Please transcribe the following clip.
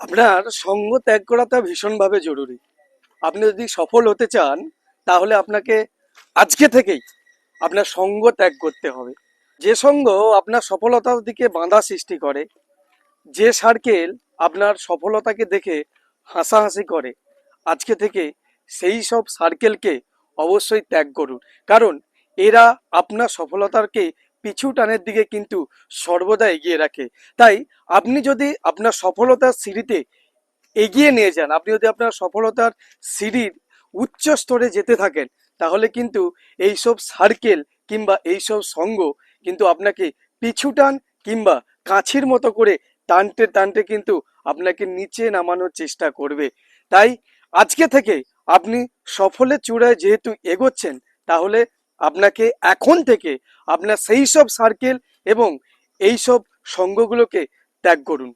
আপনার সঙ্গ ত্যাগ করাটা ভীষণভাবে জরুরি। আপনি যদি সফল হতে চান, তাহলে আপনাকে আজকে থেকেই আপনার সঙ্গ ত্যাগ করতে হবে। যে সঙ্গ আপনার সফলতার দিকে বাঁধা সৃষ্টি করে, যে সার্কেল আপনার সফলতাকে দেখে হাসাহাসি করে, আজকে থেকে সেই সব সার্কেলকে অবশ্যই ত্যাগ করুন। কারণ এরা আপনার সফলতাকে পিছু টানের দিকে কিন্তু সর্বদা এগিয়ে রাখে। তাই আপনি যদি আপনার সফলতার সিঁড়িতে এগিয়ে নিয়ে যান, আপনি যদি আপনার সফলতার সিঁড়ির উচ্চ স্তরে যেতে থাকেন, তাহলে কিন্তু এইসব সার্কেল কিংবা এইসব সঙ্গ কিন্তু আপনাকে পিছু টান কিংবা কাছির মতো করে টানতে টানতে কিন্তু আপনাকে নিচে নামানোর চেষ্টা করবে। তাই আজকে থেকে আপনি সফলের চূড়ায় যেহেতু এগোচ্ছেন, তাহলে আপনাকে এখন থেকে আপনার সেই সব সার্কেল এবং এই সব সঙ্গগুলোকে ত্যাগ করুন।